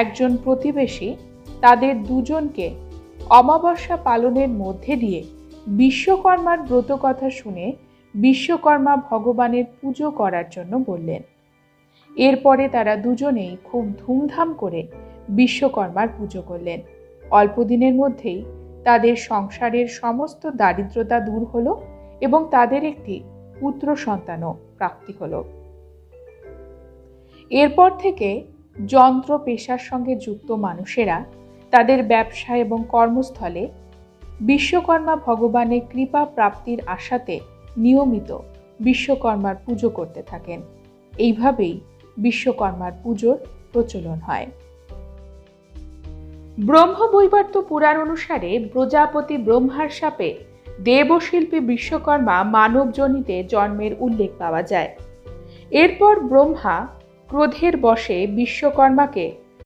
একজন প্রতিবেশী তাদের দুজনকে অমাবস্যা পালনের মধ্যে দিয়ে বিশ্বকর্মার ব্রত কথা শুনে বিশ্বকর্মা ভগবানের পুজো করার জন্য বললেন। এরপরে তারা দুজনেই খুব ধুমধাম করে বিশ্বকর্মার পুজো করলেন। অল্প দিনের মধ্যেই তাদের সংসারের সমস্ত দারিদ্রতা দূর হলো এবং তাদের একটি পুত্র সন্তানও প্রাপ্তি হলো। এরপর থেকে যন্ত্র পেশার সঙ্গে যুক্ত মানুষেরা তাদের ব্যবসা এবং কর্মস্থলে বিশ্বকর্মা ভগবানের কৃপা প্রাপ্তির আশাতে নিয়মিত বিশ্বকর্মার পুজো করতে থাকেন। এইভাবেই বিশ্বকর্মার পুজোর প্রচলন হয়। ব্রহ্মবৈবর্ত পুরাণ অনুসারে প্রজাপতি ব্রহ্মার সাপে দেবশিল্পী বিশ্বকর্মা মানবজনিতে জন্মের উল্লেখ পাওয়া যায়। এরপর ব্রহ্মা ক্রোধের বশে বিশ্বকর্মাকে